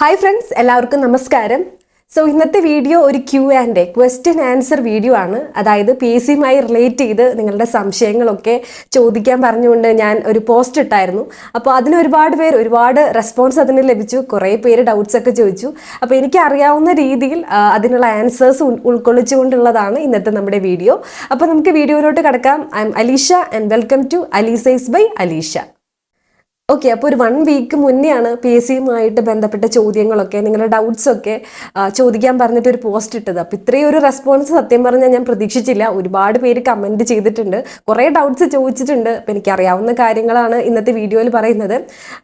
Hi friends എല്ലാവർക്കും നമസ്കാരം. So ഇന്നത്തെ വീഡിയോ ഒരു Q and A question answer video ആണ്. അതായത് പി എസ് സിയുമായി റിലേറ്റ് ചെയ്ത് നിങ്ങളുടെ സംശയങ്ങളൊക്കെ ചോദിക്കാൻ പറഞ്ഞുകൊണ്ട് ഞാൻ ഒരു പോസ്റ്റ് ഇട്ടായിരുന്നു. അപ്പോൾ അതിന് ഒരുപാട് പേർ ഒരുപാട് റെസ്പോൺസ് അതിന് ലഭിച്ചു. കുറേ പേര് ഡൗട്ട്സ് ഒക്കെ ചോദിച്ചു. അപ്പോൾ എനിക്ക് അറിയാവുന്ന രീതിയിൽ അതിനുള്ള ആൻസേഴ്സ് ഉൾക്കൊള്ളിച്ചുകൊണ്ടുള്ളതാണ് ഇന്നത്തെ നമ്മുടെ വീഡിയോ അപ്പോൾ നമുക്ക് വീഡിയോയിലോട്ട് കിടക്കാം. I'm Alisha and welcome to അലീസൈസ് by Alisha okay അപ്പോൾ ഒരു വൺ വീക്ക് മുന്നെയാണ് പി എസ് സിയുമായിട്ട് ബന്ധപ്പെട്ട ചോദ്യങ്ങളൊക്കെ നിങ്ങളുടെ ഡൗട്ട്സ് ഒക്കെ ചോദിക്കാൻ പറഞ്ഞിട്ട് ഒരു പോസ്റ്റ് ഇട്ടത്. അപ്പോൾ ഇത്രയും ഒരു റെസ്പോൺസ് സത്യം പറഞ്ഞാൽ ഞാൻ പ്രതീക്ഷിച്ചില്ല. ഒരുപാട് പേര് കമന്റ് ചെയ്തിട്ടുണ്ട്. കുറേ ഡൗട്ട്സ് ചോദിച്ചിട്ടുണ്ട്. അപ്പോൾ എനിക്കറിയാവുന്ന കാര്യങ്ങളാണ് ഇന്നത്തെ വീഡിയോയിൽ പറയുന്നത്.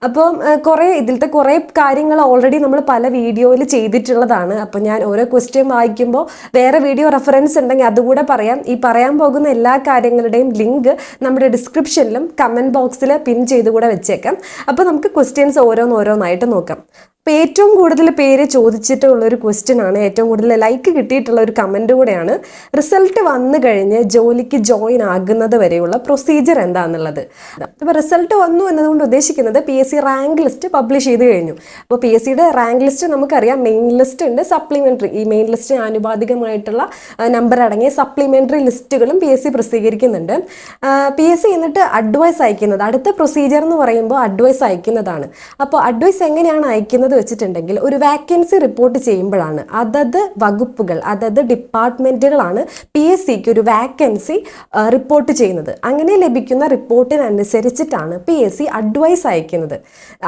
അപ്പോൾ കുറേ ഇതിലത്തെ കുറേ കാര്യങ്ങൾ ഓൾറെഡി നമ്മൾ പല വീഡിയോയിൽ ചെയ്തിട്ടുള്ളതാണ്. അപ്പോൾ ഞാൻ ഓരോ ക്വസ്റ്റ്യൻ വായിക്കുമ്പോൾ വേറെ വീഡിയോ റെഫറൻസ് ഉണ്ടെങ്കിൽ അതുകൂടെ പറയാം. ഈ പറയാൻ പോകുന്ന എല്ലാ കാര്യങ്ങളുടെയും ലിങ്ക് നമ്മുടെ ഡിസ്ക്രിപ്ഷനിലും കമന്റ് ബോക്സിൽ പിൻ ചെയ്ത് കൂടെ വെച്ചേക്കാം അപ്പോൾ നമുക്ക് ക്വസ്റ്റ്യൻസ് ഓരോന്നോരോന്നായിട്ട് നോക്കാം. അപ്പോൾ ഏറ്റവും കൂടുതൽ പേര് ചോദിച്ചിട്ടുള്ള ഒരു ക്വസ്റ്റ്യൻ ആണ്. ഏറ്റവും കൂടുതൽ ലൈക്ക് കിട്ടിയിട്ടുള്ള ഒരു കമന്റ് കൂടെയാണ്. റിസൾട്ട് വന്നു കഴിഞ്ഞ് ജോലിക്ക് ജോയിൻ ആകുന്നത് വരെയുള്ള പ്രൊസീജിയർ എന്താണെന്നുള്ളത് അപ്പോൾ റിസൾട്ട് വന്നു എന്നതുകൊണ്ട് ഉദ്ദേശിക്കുന്നത് P S C rank list publish ചെയ്ത് കഴിഞ്ഞു. അപ്പോൾ പി എസ് സിയുടെ റാങ്ക് ലിസ്റ്റ് നമുക്കറിയാം. മെയിൻ ലിസ്റ്റ് ഉണ്ട്. സപ്ലിമെന്ററി ഈ മെയിൻ ലിസ്റ്റിന് ആനുപാതികമായിട്ടുള്ള നമ്പർ അടങ്ങിയ സപ്ലിമെന്ററി ലിസ്റ്റുകളും പി എസ് സി പ്രസിദ്ധീകരിക്കുന്നുണ്ട്. പി എസ് സി എന്നിട്ട് അഡ്വൈസ് അയക്കുന്നത് അടുത്ത പ്രൊസീജിയർ എന്ന് പറയുമ്പോൾ അഡ്വൈസ് അയക്കുന്നതാണ്. അപ്പോൾ അഡ്വൈസ് എങ്ങനെയാണ് അയക്കുന്നത് വെച്ചിട്ടുണ്ടെങ്കിൽ ഒരു വാക്കൻസി റിപ്പോർട്ട് ചെയ്യുമ്പോഴാണ് അതത് വകുപ്പുകൾ അതത് ഡിപ്പാർട്ട്മെന്റുകളാണ് പി എസ് സിക്ക് ഒരു വാക്കൻസി റിപ്പോർട്ട് ചെയ്യുന്നത്. അങ്ങനെ ലഭിക്കുന്ന റിപ്പോർട്ടിനനുസരിച്ചിട്ടാണ് പി എസ് സി അഡ്വൈസ് അയക്കുന്നത്.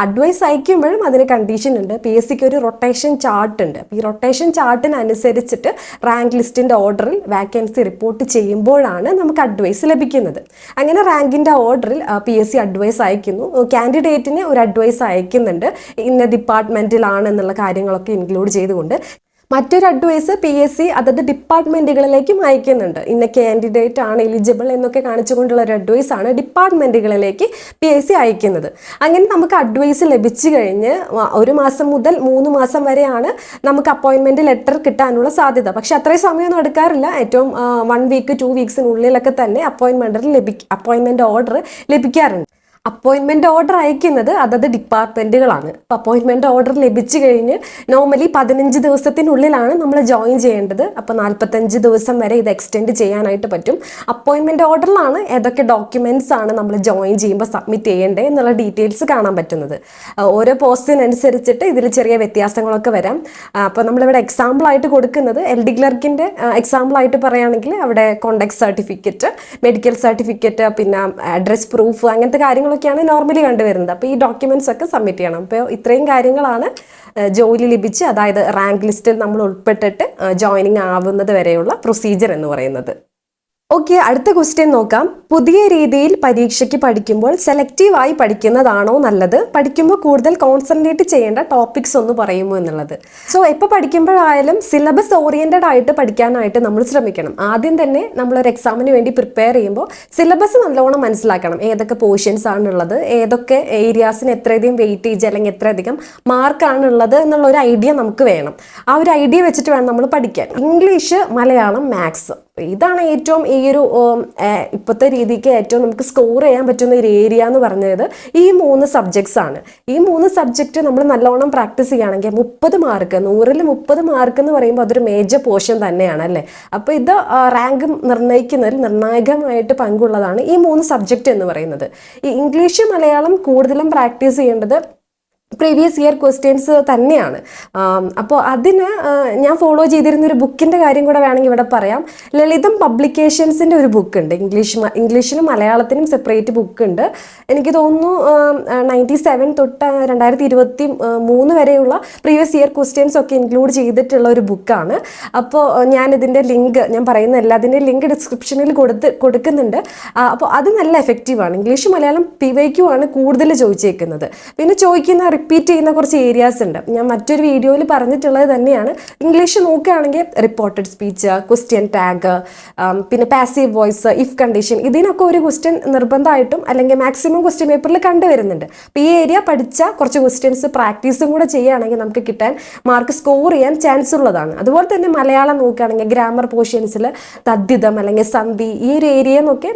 അഡ്വൈസ് അയക്കുമ്പോഴും അതിന് കണ്ടീഷൻ ഉണ്ട്. പി എസ് സിക്ക് ഒരു റൊട്ടേഷൻ ചാർട്ട് ഉണ്ട്. ഈ റൊട്ടേഷൻ ചാർട്ടിനനുസരിച്ചിട്ട് റാങ്ക് ലിസ്റ്റിന്റെ ഓർഡറിൽ വാക്കൻസി റിപ്പോർട്ട് ചെയ്യുമ്പോഴാണ് നമുക്ക് അഡ്വൈസ് ലഭിക്കുന്നത്. അങ്ങനെ റാങ്കിന്റെ ഓർഡറിൽ പി എസ് സി അഡ്വൈസ് അയക്കുന്നു. കാൻഡിഡേറ്റിന് ഒരു അഡ്വൈസ് അയക്കുന്നുണ്ട്. ഇന്ന ഡിപ്പാർട്ട്മെന്റിലാണ് എന്നുള്ള കാര്യങ്ങളൊക്കെ ഇൻക്ലൂഡ് ചെയ്തുകൊണ്ട് മറ്റൊരു അഡ്വൈസ് പി എസ് സി അതത് ഡിപ്പാർട്ട്മെന്റുകളിലേക്കും അയക്കുന്നുണ്ട്. ഇന്ന കാൻഡിഡേറ്റ് ആണ് എലിജിബിൾ എന്നൊക്കെ കാണിച്ചുകൊണ്ടുള്ള ഒരു അഡ്വൈസ് ആണ് ഡിപ്പാർട്ട്മെന്റുകളിലേക്ക് പി എസ് സി അയക്കുന്നത്. അങ്ങനെ നമുക്ക് അഡ്വൈസ് ലഭിച്ചു കഴിഞ്ഞ് ഒരു മാസം മുതൽ മൂന്ന് മാസം വരെയാണ് നമുക്ക് അപ്പോയിൻമെന്റ് ലെറ്റർ കിട്ടാനുള്ള സാധ്യത. പക്ഷെ അത്രയും സമയമൊന്നും എടുക്കാറില്ല. ഏറ്റവും വൺ വീക്ക് ടു വീക്സിനുള്ളിലൊക്കെ തന്നെ അപ്പോയിൻമെന്റ് ലഭിക്കും അപ്പോയിൻമെന്റ് ഓർഡർ ലഭിക്കാറുണ്ട്. അപ്പോയിൻമെന്റ് ഓർഡർ അയക്കുന്നത് അതത് ഡിപ്പാർട്ട്മെന്റുകളാണ് അപ്പോൾ അപ്പോയിൻമെന്റ് ഓർഡർ ലഭിച്ചു കഴിഞ്ഞ് നോർമലി പതിനഞ്ച് ദിവസത്തിനുള്ളിലാണ് നമ്മൾ ജോയിൻ ചെയ്യേണ്ടത്. അപ്പോൾ നാൽപ്പത്തഞ്ച് ദിവസം വരെ ഇത് എക്സ്റ്റെൻഡ് ചെയ്യാനായിട്ട് പറ്റും. അപ്പോയിൻമെന്റ് ഓർഡറിലാണ് ഏതൊക്കെ ഡോക്യുമെന്റ്സ് ആണ് നമ്മൾ ജോയിൻ ചെയ്യുമ്പോൾ സബ്മിറ്റ് ചെയ്യേണ്ടത് എന്നുള്ള ഡീറ്റെയിൽസ് കാണാൻ പറ്റുന്നത്. ഓരോ പോസ്റ്റിനനുസരിച്ചിട്ട് ഇതിൽ ചെറിയ വ്യത്യാസങ്ങളൊക്കെ വരാം. അപ്പോൾ നമ്മളിവിടെ എക്സാമ്പിളായിട്ട് കൊടുക്കുന്നത് എൽ ഡി ക്ലർക്കിന്റെ എക്സാമ്പിളായിട്ട് പറയുകയാണെങ്കിൽ അവിടെ കോണ്ടാക്ട് സർട്ടിഫിക്കറ്റ് മെഡിക്കൽ സർട്ടിഫിക്കറ്റ് പിന്നെ അഡ്രസ് പ്രൂഫ് അങ്ങനത്തെ കാര്യങ്ങളൊക്കെയാണ് നോർമലി കണ്ടുവരുന്നത്. അപ്പോൾ ഈ ഡോക്യുമെന്റ്സ് ഒക്കെ സബ്മിറ്റ് ചെയ്യണം. അപ്പോൾ ഇത്രയും കാര്യങ്ങളാണ് ജോലി ലഭിച്ച് അതായത് റാങ്ക് ലിസ്റ്റിൽ നമ്മൾ ഉൾപ്പെട്ടിട്ട് ജോയിനിങ് ആവുന്നത് വരെയുള്ള പ്രൊസീജിയർ എന്ന് പറയുന്നത്. ഓക്കെ അടുത്ത ക്വസ്റ്റ്യൻ നോക്കാം. പുതിയ രീതിയിൽ പരീക്ഷയ്ക്ക് പഠിക്കുമ്പോൾ സെലക്റ്റീവായി പഠിക്കുന്നതാണോ നല്ലത്? പഠിക്കുമ്പോൾ കൂടുതൽ കോൺസെൻട്രേറ്റ് ചെയ്യേണ്ട ടോപ്പിക്സ് ഒന്ന് പറയുമോ എന്നുള്ളത്. സോ എപ്പോൾ പഠിക്കുമ്പോഴായാലും സിലബസ് ഓറിയന്റഡ് ആയിട്ട് പഠിക്കാനായിട്ട് നമ്മൾ ശ്രമിക്കണം. ആദ്യം തന്നെ നമ്മളൊരു എക്സാമിന് വേണ്ടി പ്രിപ്പയർ ചെയ്യുമ്പോൾ സിലബസ് നല്ലോണം മനസ്സിലാക്കണം. ഏതൊക്കെ പോർഷൻസ് ആണുള്ളത് ഏതൊക്കെ ഏരിയാസിന് എത്രയധികം വെയിറ്റേജ് അല്ലെങ്കിൽ എത്രയധികം മാർക്കാണുള്ളത് എന്നുള്ള ഒരു ഐഡിയ നമുക്ക് വേണം. ആ ഒരു ഐഡിയ വെച്ചിട്ട് വേണം നമ്മൾ പഠിക്കാൻ. ഇംഗ്ലീഷ് മലയാളം മാത്സ് ഇതാണ് ഏറ്റവും ഈ ഒരു ഇപ്പോഴത്തെ രീതിക്ക് ഏറ്റവും നമുക്ക് സ്കോർ ചെയ്യാൻ പറ്റുന്ന ഒരു ഏരിയ എന്ന് പറഞ്ഞത് ഈ മൂന്ന് സബ്ജക്ട്സ് ആണ്. ഈ മൂന്ന് സബ്ജക്റ്റ് നമ്മൾ നല്ലോണം പ്രാക്ടീസ് ചെയ്യുകയാണെങ്കിൽ മുപ്പത് മാർക്ക് നൂറിൽ മുപ്പത് മാർക്ക് എന്ന് പറയുമ്പോൾ അതൊരു മേജർ പോർഷൻ തന്നെയാണ് അല്ലേ? അപ്പോൾ ഇത് റാങ്ക് നിർണയിക്കുന്നതിൽ നിർണായകമായിട്ട് പങ്കുള്ളതാണ് ഈ മൂന്ന് സബ്ജക്റ്റ് എന്ന് പറയുന്നത്. ഈ ഇംഗ്ലീഷ് മലയാളം കൂടുതലും പ്രാക്ടീസ് ചെയ്യേണ്ടത് പ്രീവിയസ് ഇയർ ക്വസ്റ്റ്യൻസ് തന്നെയാണ്. അപ്പോൾ അതിന് ഞാൻ ഫോളോ ചെയ്തിരുന്ന ഒരു ബുക്കിന്റെ കാര്യം കൂടെ വേണമെങ്കിൽ ഇവിടെ പറയാം. ലളിതം പബ്ലിക്കേഷൻസിന്റെ ഒരു ബുക്ക് ഉണ്ട്. ഇംഗ്ലീഷ് ഇംഗ്ലീഷിനും മലയാളത്തിനും സെപ്പറേറ്റ് ബുക്ക് ഉണ്ട്. എനിക്ക് തോന്നുന്നു നയന്റി സെവൻ തൊട്ട് രണ്ടായിരത്തി ഇരുപത്തി മൂന്ന് വരെയുള്ള പ്രീവിയസ് ഇയർ ക്വസ്റ്റ്യൻസ് ഒക്കെ ഇൻക്ലൂഡ് ചെയ്തിട്ടുള്ള ഒരു ബുക്കാണ് അപ്പോൾ ഞാൻ ഇതിന്റെ ലിങ്ക് ഞാൻ പറയുന്ന എല്ലാത്തിന്റെ ലിങ്ക് ഡിസ്ക്രിപ്ഷനിൽ കൊടുത്ത് കൊടുക്കുന്നുണ്ട്. അപ്പോൾ അത് നല്ല എഫക്റ്റീവാണ് ഇംഗ്ലീഷ് മലയാളം പി ആണ് കൂടുതൽ ചോദിച്ചേക്കുന്നത്. പിന്നെ ചോദിക്കുന്ന റിപ്പീറ്റ് ചെയ്യുന്ന കുറച്ച് ഏരിയാസ് ഉണ്ട്. ഞാൻ മറ്റൊരു വീഡിയോയിൽ പറഞ്ഞിട്ടുള്ളത് തന്നെയാണ്. ഇംഗ്ലീഷ് നോക്കുകയാണെങ്കിൽ റിപ്പോർട്ടഡ് സ്പീച്ച് ക്വസ്റ്റ്യൻ ടാഗ് പിന്നെ പാസീവ് വോയിസ് ഇഫ് കണ്ടീഷൻ ഇതിനൊക്കെ ഒരു ക്വസ്റ്റ്യൻ നിർബന്ധമായിട്ടും അല്ലെങ്കിൽ മാക്സിമം ക്വസ്റ്റ്യൻ പേപ്പറിൽ കണ്ടുവരുന്നുണ്ട്. അപ്പോൾ ഈ ഏരിയ പഠിച്ച കുറച്ച് ക്വസ്റ്റ്യൻസ് പ്രാക്ടീസും കൂടെ ചെയ്യുകയാണെങ്കിൽ നമുക്ക് കിട്ടാൻ മാർക്ക് സ്കോർ ചെയ്യാൻ ചാൻസ് ഉള്ളതാണ്. അതുപോലെ തന്നെ മലയാളം നോക്കുകയാണെങ്കിൽ ഗ്രാമർ പോർഷൻസിൽ തദ്ധിതം അല്ലെങ്കിൽ സന്ധി ഈ ഒരു ഏരിയ എന്നൊക്കെ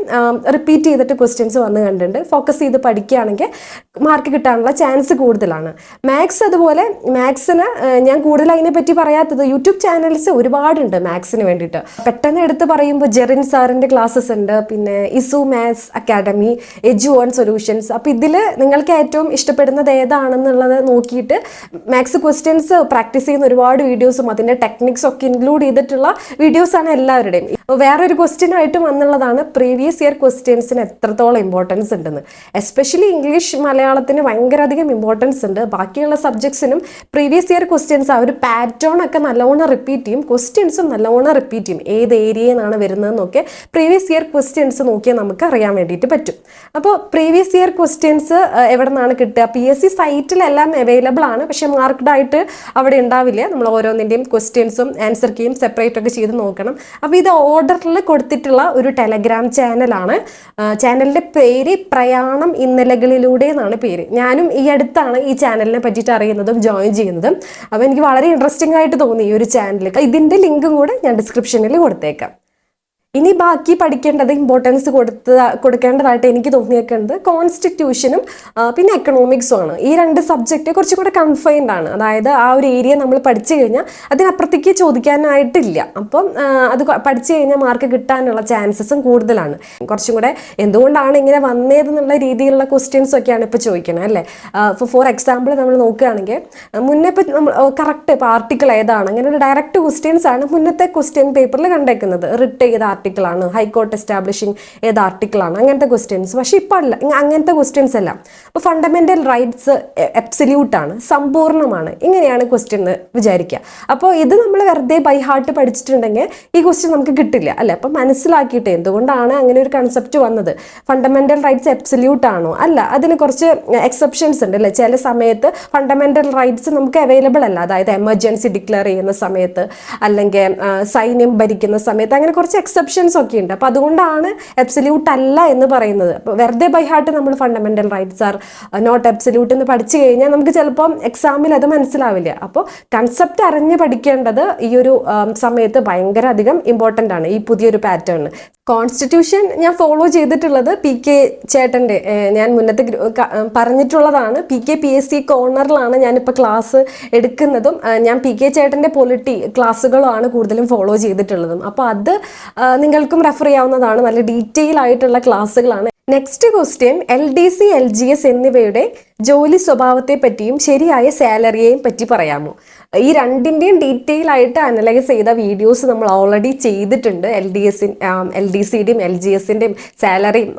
റിപ്പീറ്റ് ചെയ്തിട്ട് ക്വസ്റ്റ്യൻസ് വന്ന് കണ്ടിട്ടുണ്ട്. ഫോക്കസ് ചെയ്ത് പഠിക്കുകയാണെങ്കിൽ മാർക്ക് കിട്ടാനുള്ള ചാൻസ് കൂടുതലാണ്. മാത്സ് അതുപോലെ മാത്സിന് ഞാൻ കൂടുതൽ അതിനെപ്പറ്റി പറയാത്തത് യൂട്യൂബ് ചാനൽസ് ഒരുപാടുണ്ട് മാത്സിന് വേണ്ടിയിട്ട്. പെട്ടെന്ന് എടുത്ത് പറയുമ്പോൾ ജെറിൻ സാറിന്റെ ക്ലാസ്സസ് ഉണ്ട് പിന്നെ ഇസു maths academy edu on solutions അപ്പോൾ ഇതിൽ നിങ്ങൾക്ക് ഏറ്റവും ഇഷ്ടപ്പെടുന്നത് ഏതാണെന്നുള്ളത് നോക്കിയിട്ട് മാത്സ് ക്വസ്റ്റ്യൻസ് പ്രാക്ടീസ് ചെയ്യുന്ന ഒരുപാട് വീഡിയോസും അതിന്റെ ടെക്നിക്സ് ഒക്കെ ഇൻക്ലൂഡ് ചെയ്തിട്ടുള്ള വീഡിയോസാണ് എല്ലാവരുടെയും. വേറൊരു ക്വസ്റ്റ്യൻ ആയിട്ട് വന്നുള്ളതാണ് പ്രീവിയസ് ഇയർ ക്വസ്റ്റ്യൻസിന് എത്രത്തോളം ഇമ്പോർട്ടൻസ് ഉണ്ടെന്ന്. എസ്പെഷ്യലി ഇംഗ്ലീഷ് മലയാളത്തിന് ഭയങ്കര അധികം ഇമ്പോർട്ടൻസ് ഉണ്ട്. ബാക്കിയുള്ള സബ്ജക്ട്സിനും പ്രീവിയസ് ഇയർ ക്വസ്റ്റ്യൻസ് ആ ഒരു പാറ്റേൺ ഒക്കെ നല്ലോണം റിപ്പീറ്റ് ചെയ്യും. ക്വസ്റ്റ്യൻസും നല്ലോണം റിപ്പീറ്റ് ചെയ്യും. ഏത് ഏരിയയിൽ നിന്നാണ് വരുന്നതെന്നൊക്കെ പ്രീവിയസ് ഇയർ ക്വസ്റ്റ്യൻസ് നോക്കിയാൽ നമുക്ക് അറിയാൻ വേണ്ടിയിട്ട് പറ്റും. അപ്പോൾ പ്രീവിയസ് ഇയർ ക്വസ്റ്റ്യൻസ് എവിടെ നിന്നാണ് കിട്ടുക? പി എസ് സി സൈറ്റിലെല്ലാം അവൈലബിൾ ആണ്. പക്ഷെ മാർക്ക്ഡ് ആയിട്ട് അവിടെ ഉണ്ടാവില്ല. നമ്മൾ ഓരോന്നിന്റെയും ക്വസ്റ്റ്യൻസും ആൻസർ കീയും സെപ്പറേറ്റ് ഒക്കെ ചെയ്ത് നോക്കണം. അപ്പോൾ ഇത് ഓർഡറിൽ കൊടുത്തിട്ടുള്ള ഒരു ടെലഗ്രാം ചാനലാണ് ചാനലിന്റെ പേര് പ്രയാണം ഇന്നലകളിലൂടെ എന്നാണ് പേര്. ഞാനും ഈ അടുത്താണ് ഈ ചാനലിനെ പറ്റിയിട്ട് അറിയുന്നതും ജോയിൻ ചെയ്യുന്നതും. അപ്പോൾ എനിക്ക് വളരെ ഇൻട്രസ്റ്റിംഗ് ആയിട്ട് തോന്നി ഈ ഒരു ചാനൽ ഇതിന്റെ ലിങ്കും കൂടെ ഞാൻ ഡിസ്ക്രിപ്ഷനിൽ കൊടുത്തേക്കാം. ഇനി ബാക്കി പഠിക്കേണ്ടത് ഇമ്പോർട്ടൻസ് കൊടുത്ത കൊടുക്കേണ്ടതായിട്ട് എനിക്ക് തോന്നിയേക്കുന്നത് കോൺസ്റ്റിറ്റ്യൂഷനും പിന്നെ എക്കണോമിക്സും ആണ്. ഈ രണ്ട് സബ്ജക്റ്റ് കുറച്ചും കൂടെ കൺഫൈൻഡ് ആണ്. അതായത് ആ ഒരു ഏരിയ നമ്മൾ പഠിച്ചു കഴിഞ്ഞാൽ അതിനപ്പുറത്തേക്ക് ചോദിക്കാനായിട്ടില്ല. അപ്പം അത് പഠിച്ചു കഴിഞ്ഞാൽ മാർക്ക് കിട്ടാനുള്ള ചാൻസസും കൂടുതലാണ്. കുറച്ചും കൂടെ എന്തുകൊണ്ടാണ് ഇങ്ങനെ വന്നതെന്നുള്ള രീതിയിലുള്ള ക്വസ്റ്റ്യൻസ് ഒക്കെയാണ് ഇപ്പോൾ ചോദിക്കുന്നത് അല്ലേ? ഇപ്പോൾ ഫോർ എക്സാമ്പിൾ നമ്മൾ നോക്കുകയാണെങ്കിൽ മുന്നേ ഇപ്പം നമ്മൾ കറക്റ്റ് ഇപ്പോൾ ആർട്ടിക്കിൾ ഏതാണ്? അങ്ങനെ ഒരു ഡയറക്റ്റ് ക്വസ്റ്റ്യൻസ് ആണ് മുന്നത്തെ ക്വസ്റ്റ്യൻ പേപ്പറിൽ കണ്ടേക്കുന്നത്. റിട്ട് ചെയ്ത ആർട്ടിക്കിളാണ് ഹൈക്കോർട്ട് എസ്റ്റാബ്ലിഷിംഗ് ഏത് ആർട്ടിക്കിളാണ് അങ്ങനത്തെ ക്വസ്റ്റ്യൻസ് പക്ഷേ ഇപ്പോൾ അല്ല അങ്ങനത്തെ ക്വസ്റ്റ്യൻസ് അല്ല. ഇപ്പോൾ ഫണ്ടമെന്റൽ റൈറ്റ്സ് എബ്സല്യൂട്ട് ആണ് സമ്പൂർണമാണ് ഇങ്ങനെയാണ് ക്വസ്റ്റ്യൻ എന്ന് വിചാരിക്കുക അപ്പോൾ ഇത് നമ്മൾ വെറുതെ ബൈ ഹാർട്ട് പഠിച്ചിട്ടുണ്ടെങ്കിൽ ഈ ക്വസ്റ്റ്യൻ നമുക്ക് കിട്ടില്ല. അല്ലേ? അപ്പം മനസ്സിലാക്കിയിട്ട് എന്തുകൊണ്ടാണ് അങ്ങനെ ഒരു കൺസെപ്റ്റ് വന്നത്? ഫണ്ടമെന്റൽ റൈറ്റ്സ് എബ്സല്യൂട്ട് ആണോ? അല്ല അതിന് കുറച്ച് എക്സെപ്ഷൻസ് ഉണ്ട് അല്ലേ? ചില സമയത്ത് ഫണ്ടമെന്റൽ റൈറ്റ്സ് നമുക്ക് അവൈലബിൾ അല്ല. അതായത് എമർജൻസി ഡിക്ലെയർ ചെയ്യുന്ന സമയത്ത് അല്ലെങ്കിൽ സൈന്യം ഭരിക്കുന്ന സമയത്ത് അങ്ങനെ കുറച്ച് എക്സെപ്ഷൻസ് ഒക്കെ ഉണ്ട്. അപ്പോൾ അതുകൊണ്ടാണ് എബ്സല്യൂട്ട് അല്ല എന്ന് പറയുന്നത്. വെറുതെ ബൈ ഹാർട്ട് നമ്മൾ fundamental rights are not absolute എന്ന് പഠിച്ചു കഴിഞ്ഞാൽ നമുക്ക് ചിലപ്പം എക്സാമിൽ അത് മനസ്സിലാവില്ല. അപ്പോൾ കൺസെപ്റ്റ് അറിഞ്ഞ് പഠിക്കേണ്ടത് ഈ ഒരു സമയത്ത് ഭയങ്കര അധികം ഇമ്പോർട്ടന്റ് ആണ് ഈ പുതിയൊരു പാറ്റേണിന് കോൺസ്റ്റിറ്റ്യൂഷൻ ഞാൻ ഫോളോ ചെയ്തിട്ടുള്ളത് പി കെ ചേട്ടന്റെ ഞാൻ മുന്നത്തെ പറഞ്ഞിട്ടുള്ളതാണ്. P K P S C കോർണറിലാണ് ഞാനിപ്പോൾ ക്ലാസ് എടുക്കുന്നതും. ഞാൻ പി കെ ചേട്ടന്റെ പൊളിറ്റി ക്ലാസ്സുകളുമാണ് കൂടുതലും ഫോളോ ചെയ്തിട്ടുള്ളതും. അപ്പോൾ അത് നിങ്ങൾക്കും റെഫർ ചെയ്യാവുന്നതാണ്. നല്ല ഡീറ്റെയിൽ ആയിട്ടുള്ള ക്ലാസ്സുകളാണ് next question L D C L G S എന്നിവയുടെ ജോലി സ്വഭാവത്തെ പറ്റിയും ശരിയായ സാലറിയെയും പറ്റി പറയാമോ? ഈ രണ്ടിന്റെയും ഡീറ്റെയിൽ ആയിട്ട് അനലൈസ് ചെയ്ത വീഡിയോസ് നമ്മൾ ഓൾറെഡി ചെയ്തിട്ടുണ്ട്. L D S L D സിയുടെയും L G എസിന്റെയും സാലറിയും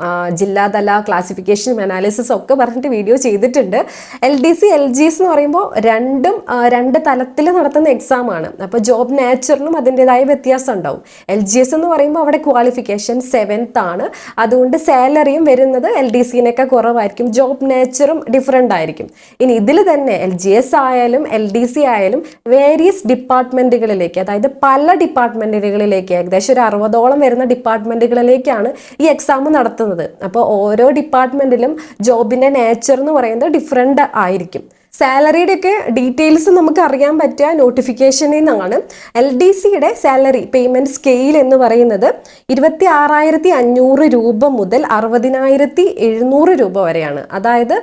ജില്ലാതല ക്ലാസിഫിക്കേഷനും അനാലിസിസും ഒക്കെ പറഞ്ഞിട്ട് വീഡിയോ ചെയ്തിട്ടുണ്ട്. L D C L G S എന്ന് പറയുമ്പോൾ രണ്ടും രണ്ട് തലത്തിൽ നടത്തുന്ന എക്സാം ആണ്. അപ്പോൾ ജോബ് നാച്ചറിനും അതിന്റെതായ വ്യത്യാസം ഉണ്ടാവും. എൽ ജി എസ് എന്ന് പറയുമ്പോൾ അവിടെ ക്വാളിഫിക്കേഷൻ സെവൻത്ത് ആണ്. അതുകൊണ്ട് സാലറിയും വരുന്നത് എൽ ഡി സിനൊക്കെ കുറവായിരിക്കും. ജോബ് നേച്ചറും ഡിഫറെന്റ് ആയിരിക്കും. ഇനി ഇതിൽ തന്നെ എൽ ജി എസ് ആയാലും എൽ ഡി സി ആയാലും വേരിയസ് ഡിപ്പാർട്ട്മെന്റുകളിലേക്ക് അതായത് പല ഡിപ്പാർട്ട്മെന്റുകളിലേക്ക് ഏകദേശം ഒരു അറുപതോളം വരുന്ന ഡിപ്പാർട്ട്മെന്റുകളിലേക്കാണ് ഈ എക്സാം നടത്തുന്നത്. അപ്പോൾ ഓരോ ഡിപ്പാർട്ട്മെന്റിലും ജോബിന്റെ നേച്ചർ എന്ന് പറയുന്നത് ഡിഫറെന്റ് ആയിരിക്കും. സാലറിയുടെ ഒക്കെ ഡീറ്റെയിൽസ് നമുക്ക് അറിയാൻ പറ്റുക. നോട്ടിഫിക്കേഷനിൽ നിന്നാണ് എൽ ഡി സിയുടെ സാലറി പേയ്മെന്റ് സ്കെയിൽ എന്ന് പറയുന്നത് ഇരുപത്തി ആറായിരത്തി അഞ്ഞൂറ് രൂപ മുതൽ അറുപതിനായിരത്തി എഴുന്നൂറ് രൂപ വരെയാണ്. അതായത്